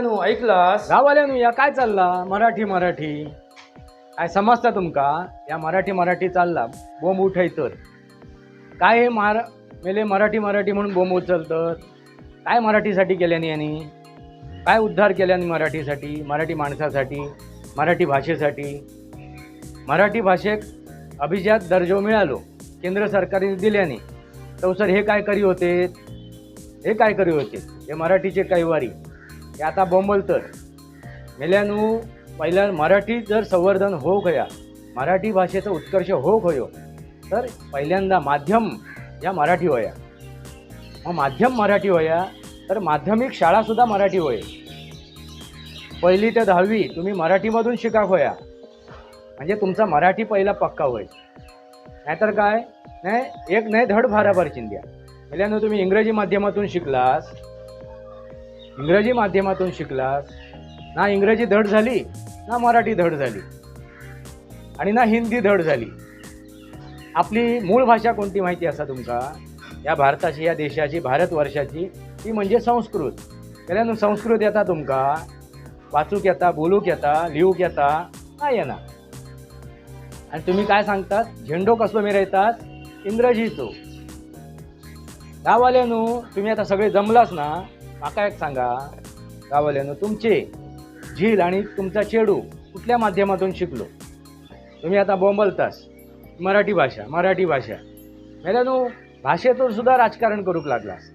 गाववाल्यानो ऐकलास? गावाल्यानु या काय चालला? मराठी मराठी. काय समजता तुमका? या मराठी मराठी चालला. बोंब उठयतर. काय हे मार मेले मराठी मराठी म्हणून बोंब उचलतात काय मराठीसाठी केल्याने यांनी? काय उद्धार केल्याने मराठीसाठी मराठी माणसासाठी मराठी भाषेसाठी? मराठी भाषेक अभिजात दर्जो मिळालो केंद्र सरकारने दिल्याने. तर सर हे काय करी होते? हे काय करी होते? हे मराठीचे कैवारी. हे आता बोंबलतर मेल्यानू पहिल्या मराठी जर संवर्धन हो गया मराठी भाषेचा उत्कर्ष हो गयो तर पहिल्यांदा माध्यम या मराठी होया. मग माध्यम मराठी होया तर माध्यमिक शाळासुद्धा मराठी होय. पहिली ते दहावी तुम्ही मराठीमधून शिका होया. म्हणजे तुमचा मराठी पहिला पक्का होय. नाहीतर काय? नाही एक नाही धड भाराभर चिंध्या पहिल्यांदा तुम्ही इंग्रजी माध्यमातून शिकलास इंग्रजी माध्यमातून शिकलास ना इंग्रजी धड झाली ना मराठी धड झाली आणि ना हिंदी धड झाली. आपली मूळ भाषा कोणती माहिती असा तुमका या भारताची या देशाची भारतवर्षाची ती म्हणजे संस्कृत. केल्यानं संस्कृत येता तुमका वाचूक येता बोलूक येता लिहूक येता काय येना आणि तुम्ही काय सांगतात? झेंडो कसलो मिरयतात? इंग्रजीचो. गाववाल्यानो तुम्ही आता सगळे जमलाच ना माका एक सांगा गावाल्यानं तुमचे झील आणि तुमचा चेडू कुठल्या माध्यमातून शिकलो? तुम्ही आता बोंबलतास मराठी भाषा मराठी भाषा. मेल्यानो भाषेतून सुद्धा राजकारण करूक लागलास.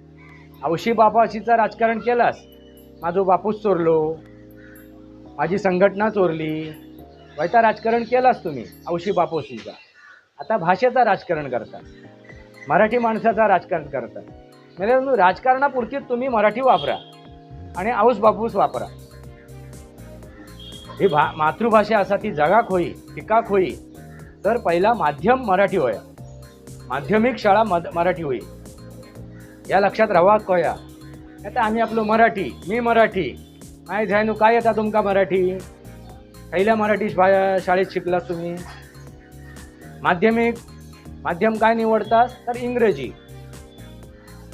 औशी बापाशीचं राजकारण केलास. माझो बापूस चोरलो माझी संघटना चोरली. वैता राजकारण केलास तुम्ही औशी बापोशीचा. आता भाषेचा राजकारण करता. मराठी माणसाचा राजकारण करता. म्हणजे राजकारणापुरती तुम्ही मराठी वापरा आणि आऊस बापूस वापरा. ही भा मातृभाषा असा ती जगाक होई टिकाक होई तर पहिला माध्यम मराठी होया. माध्यमिक शाळा मद मराठी होई. या लक्षात रावाक कोया. आता आम्ही आपलो मराठी मी मराठी माय जायनू काय येता तुमका मराठी? पहिल्या मराठी भा- शाळेत शिकलात तुम्ही. माध्यमिक माध्यम काय निवडता तर इंग्रजी.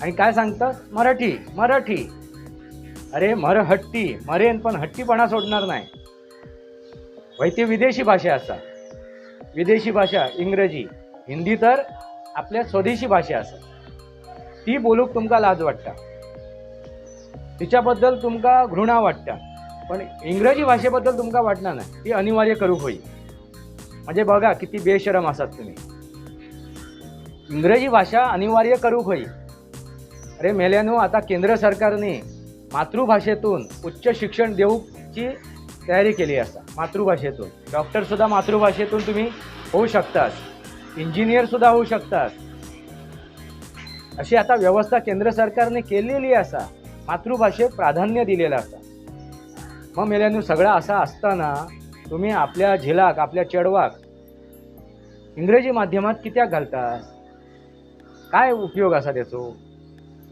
आणि काय सांगतं मराठी मराठी. अरे मर हट्टी. मरेन पण हट्टीपणा सोडणार नाही. वै ती विदेशी भाषा असा. विदेशी भाषा इंग्रजी. हिंदी तर आपल्या स्वदेशी भाषा असा. ती बोलूक तुमका लाज वाटता. तिच्याबद्दल तुमका घृणा वाटता. पण इंग्रजी भाषेबद्दल तुमका वाटणार नाही. ती अनिवार्य करूक होई. म्हणजे बघा किती बेशरम असतात तुम्ही. इंग्रजी भाषा अनिवार्य करूक होई. अरे मेल्यानो आता केंद्र सरकारने मातृभाषेतून उच्च शिक्षण देऊची तयारी केली असा मातृभाषेतून. डॉक्टर सुद्धा मातृभाषेतून तुम्ही होऊ शकतात. इंजिनियर सुद्धा होऊ शकतात. अशी आता व्यवस्था केंद्र सरकारने केलेली असा मातृभाषेत प्राधान्य दिलेलं असा मग मेल्यानो सगळं असा असताना तुम्ही आपल्या झिलाक आपल्या चेडवाक इंग्रजी माध्यमात कित्याक घालतात? काय उपयोग असा त्याचो?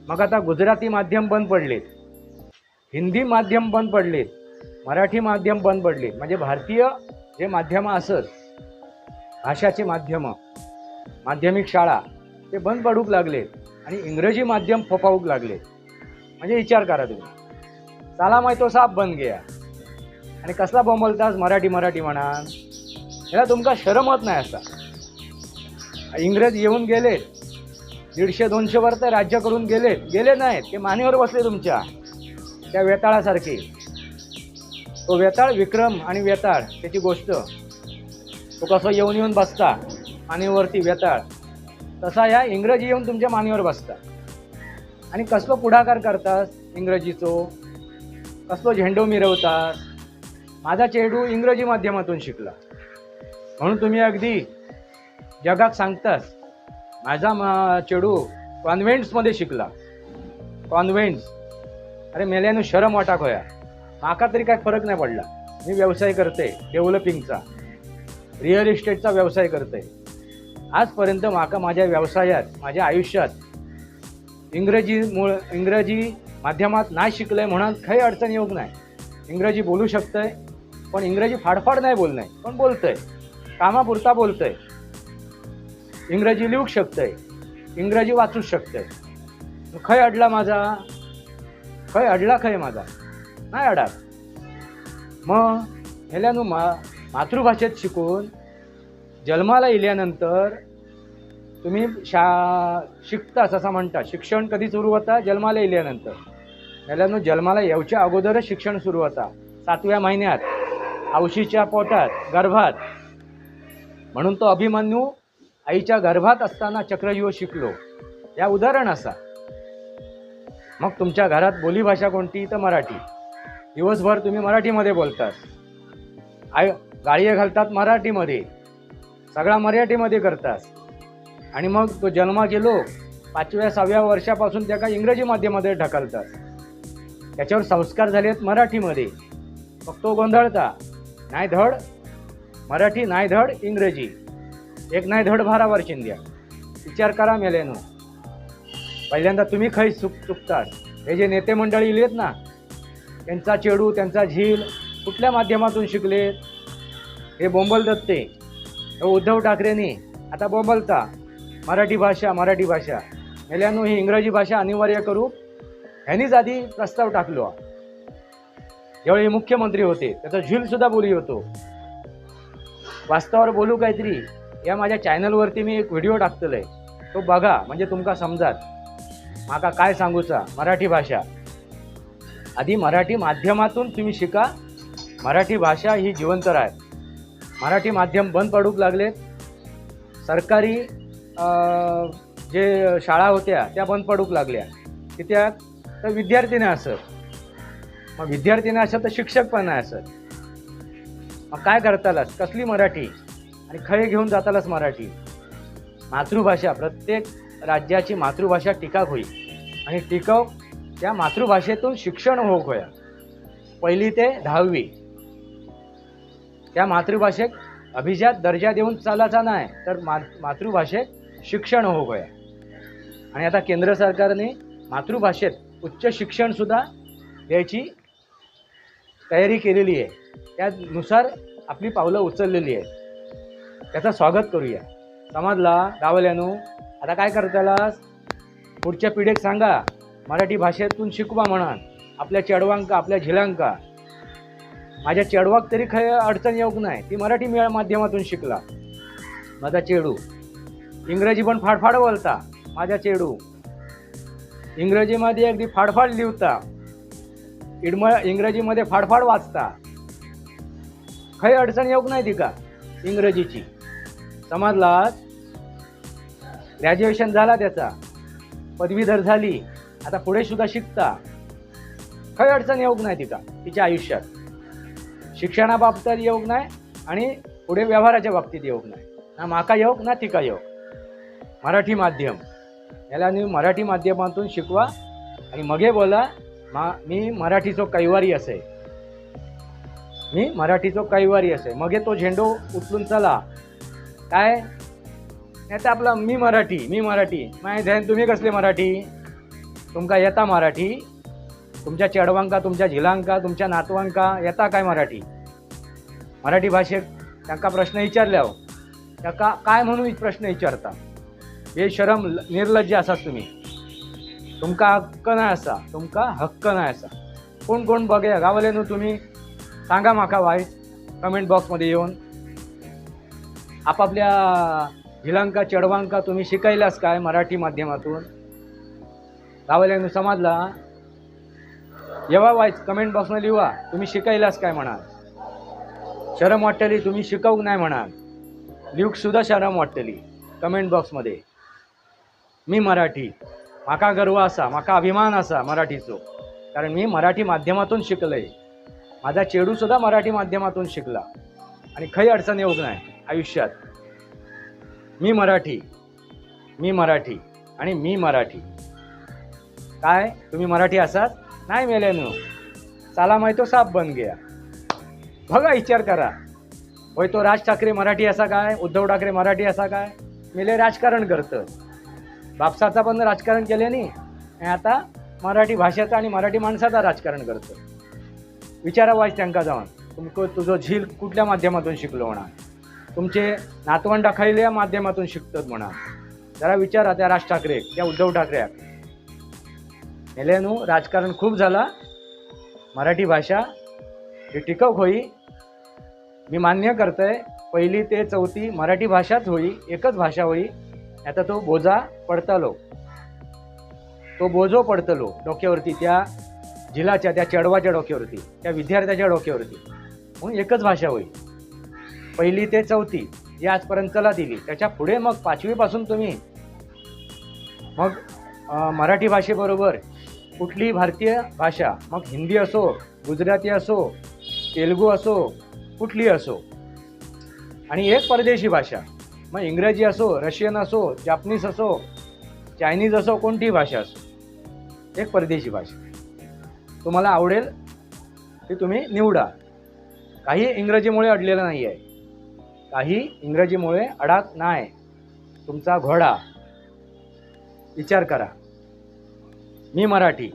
मग आता गुजराती माध्यम बंद पडलेत. हिंदी माध्यम बंद पडलेत. मराठी माध्यम बंद पडले म्हणजे भारतीय जे माध्यमं असत भाषाचे माध्यमं माध्यमिक शाळा ते बंद पडूक लागले आणि इंग्रजी माध्यम फोपावूक लागले म्हणजे विचार करा तुम्ही. चाला माहिती तो साप बंद घ्या आणि कसला बोंबलतास मराठी मराठी म्हणा ह्याला तुमका शरमत नाही असा. इंग्रज येऊन गेलेत. दीडशे दोनशे वर तर राज्य करून गेले नाहीत. ते मानेवर बसले तुमच्या. त्या वेताळासारखे. तो वेताळ विक्रम आणि वेताळ त्याची गोष्ट. तो कसं येऊन येऊन बसता. मानेवरती वेताळ. तसा या इंग्रजी येऊन तुमच्या मानेवर बसता. आणि कसलो पुढाकार करतास इंग्रजीचो? कसलो झेंडो मिरवतात माझा चेडू इंग्रजी माध्यमातून शिकला. म्हणून तुम्ही अगदी जगात सांगतास. माझा मा चेडू कॉन्व्हेंट्समध्ये शिकला. कॉन्व्हेंट्स अरे मेल्यानं शरम वाटाक होया माका तरी काय फरक नाही पडला. मी व्यवसाय करते डेव्हलपिंगचा रिअल इस्टेटचा व्यवसाय करते. आजपर्यंत माका माझ्या व्यवसायात माझ्या आयुष्यात इंग्रजीमुळ इंग्रजी माध्यमात नाही शिकलं आहे म्हणून काही अडचण येऊक नाही इंग्रजी बोलू शकतंय पण इंग्रजी फाडफाड नाही बोलणं पण बोलतंय. कामापुरता बोलतंय. इंग्रजी लिहूक शकतंय. इंग्रजी वाचूच शकतंय. खय अडला माझा? खय अडला खय माझा? नाही अडात. मग ह्याल्यानं मा मातृभाषेत शिकून जन्माला येल्यानंतर तुम्ही शा शिकतास असं म्हणता. शिक्षण कधी सुरू होता? जन्माला येल्यानंतर ह्याल्यानं जन्माला येवच्या अगोदरच शिक्षण सुरू होता. सातव्या महिन्यात. औशीच्या पोटात गर्भात. म्हणून तो अभिमन्यू आईच्या गर्भात असताना चक्रव्यूह शिकलो. या उदाहरण असा. मग तुमच्या घरात बोलीभाषा कोणती? तर मराठी. दिवसभर तुम्ही मराठीमध्ये बोलतात आय गाळीये घालतात मराठीमध्ये. सगळा मराठीमध्ये करतात आणि मग तो जन्मा गेलो पाचव्या सहाव्या वर्षापासून त्याका इंग्रजी माध्यमामध्ये ढकलतात. त्याच्यावर संस्कार झाले आहेत मराठीमध्ये. मग तो गोंधळता. नाही धड मराठी नाही धड इंग्रजी. एक नाही धड भारावर शिंद्या विचार करा मेलेनो. पहिल्यांदा तुम्ही खै चुक चुकतात हे जे नेते मंडळी इलेत ना त्यांचा चेडू त्यांचा झील कुठल्या माध्यमातून शिकलेत हे बोंबल दत्ते. उद्धव ठाकरेंनी आता बोंबलता. मराठी भाषा मराठी भाषा. मेल्यानो ही इंग्रजी भाषा अनिवार्य करू. ह्यांनीच आधी प्रस्ताव टाकलो. ज्यावेळी मुख्यमंत्री होते. त्याचा झील सुद्धा बोली होतो. वास्तवावर बोलू काहीतरी. या माझ्या चॅनलवरती मी एक व्हिडिओ टाकतलोय तो बघा म्हणजे तुमका समजात माका काय सांगूचा? मराठी भाषा. आधी मराठी माध्यमातून तुम्ही शिका. मराठी भाषा ही जिवंत आहे मराठी माध्यम बंद पडूक लागलेत. सरकारी जे शाळा होत्या त्या बंद पडूक लागल्या. कित्याक? तर विद्यार्थी नाही असत. मग विद्यार्थी नाही असत तर शिक्षक पण नाही असत. मग काय करतालास? कसली मराठी? आणि खळे घेऊन जातालच मराठी. मातृभाषा प्रत्येक राज्याची मातृभाषा टिकाक होईल आणि टिकाव त्या मातृभाषेतून शिक्षण होक होया. पहिली ते दहावी. त्या मातृभाषेक अभिजात दर्जा देऊन चालायचा नाही तर मा मातृभाषेत शिक्षण होक होया. आणि आता केंद्र सरकारने मातृभाषेत उच्च शिक्षणसुद्धा द्यायची तयारी केलेली आहे. त्यानुसार आपली पावलं उचललेली आहेत. त्याचं स्वागत करूया. समजला? गावल्यानो आता काय करतालास? पुढच्या पिढीक सांगा. मराठी भाषेतून शिकवा म्हणा आपल्या चेडवांका आपल्या झिलांका. माझ्या चेडवाक तरी खय अडचण येऊक नाही. ती मराठी मेळ माध्यमातून शिकला. माझा चेडू. इंग्रजी पण फाडफाड बोलता माझा चेडू. इंग्रजीमध्ये अगदी फाडफाड लिहता. इडम इंग्रजीमध्ये फाडफाड वाचता. खय अडचण येऊक नाही तिका इंग्रजीची. समजला ग्रॅज्युएशन झाला त्याचा. पदवीधर झाली. आता पुढे सुद्धा शिकता. काही अडचण येऊक नाही तिका तिच्या आयुष्यात. शिक्षणाबाबतीत येऊक नाही आणि पुढे व्यवहाराच्या बाबतीत येऊक नाही ना माका येऊक ना तिका येऊक मराठी माध्यम. याला मी मराठी माध्यमातून शिकवा आणि मगे बोला मा मी मराठीचो कैवारी असे. मी मराठीचो कैवारी असे. मगे तो झेंडो उचलून चला. काय? नाही तर आपलं मी मराठी मी मराठी. माय ध्यान तुम्ही कसले मराठी? तुमका येता मराठी? तुमच्या चेडवांका तुमच्या झिलांका तुमच्या नातवांका येता काय मराठी? मराठी भाषेत त्यांका प्रश्न विचारल्यावर हो. त्याका काय म्हणून प्रश्न विचारता? हे शरम निर्लज्ज आसात तुम्ही. तुमका हक्क नाही असा. तुमका हक्क नाही असा. कोण कोण बघे गावले न्हू तुम्ही सांगा माका वाईट. कमेंट बॉक्समध्ये येऊन. आपापल्या झिलांका चढवांका तुम्ही शिकायलास काय मराठी माध्यमातून? गावल्यानं समजला येवा वायच कमेंट बॉक्समध्ये लिहा तुम्ही शिकायलास काय म्हणाल? शरम वाटतली तुम्ही शिकवू नाही म्हणाल. लिहूक सुद्धा शरम वाटतली कमेंट बॉक्समध्ये मी मराठी माका गर्व असा माका अभिमान असा मराठीचो. कारण मी मराठी माध्यमातून शिकलंय. माझा चेडूसुद्धा मराठी माध्यमातून शिकला. आणि खरी अडचण येऊ नाही. आयुष्यात. मी मराठी मी मराठी आणि मी मराठी. काय? तुम्ही मराठी असात नाही मेल्यानो चाला माहितो साप बन गया. बघा विचार करा. होय तो राज ठाकरे मराठी असा काय? उद्धव ठाकरे मराठी असा काय? मेले राजकारण करतं. बापसाचा पण राजकारण केल्याने आणि आता मराठी भाषेचं आणि मराठी माणसाचा राजकारण करतं. विचारा वाईस त्यांका जाऊन तुमको तुझं झील कुठल्या माध्यमातून शिकलो होणार? तुमचे नातवंड खैल्या माध्यमातून शिकतात म्हणा. जरा विचारा त्या राज ठाकरे त्या उद्धव ठाकरे. न्हू राजकारण खूप झाला. मराठी भाषा ही टिकव होई. मी मान्य करतोय पहिली ते चौथी मराठी भाषाच होई एकच भाषा होई. आता तो बोजा पडतलो. तो बोजो पडतलो डोक्यावरती त्या जिल्हाच्या त्या चेडवाच्या डोक्यावरती त्या विद्यार्थ्याच्या डोक्यावरती. म्हणून एकच भाषा होईल पहिली ते चौथी जी आजपर्यंतला दिली. त्याच्या पुढे मग पाचवीपासून तुम्ही मग मराठी भाषेबरोबर कुठलीही भारतीय भाषा मग हिंदी असो गुजराती असो तेलुगू असो कुठलीही असो. आणि एक परदेशी भाषा मग इंग्रजी असो रशियन असो जापनीज असो चायनीज असो कोणतीही भाषा असो एक परदेशी भाषा. तुम्हाला आवडेल ती तुम्ही निवडा. काही इंग्रजीमुळे अडलेलं नाही आहे काही इंग्रजीमुळे अडाक नाही तुमचा घोडा. विचार करा. मी मराठी.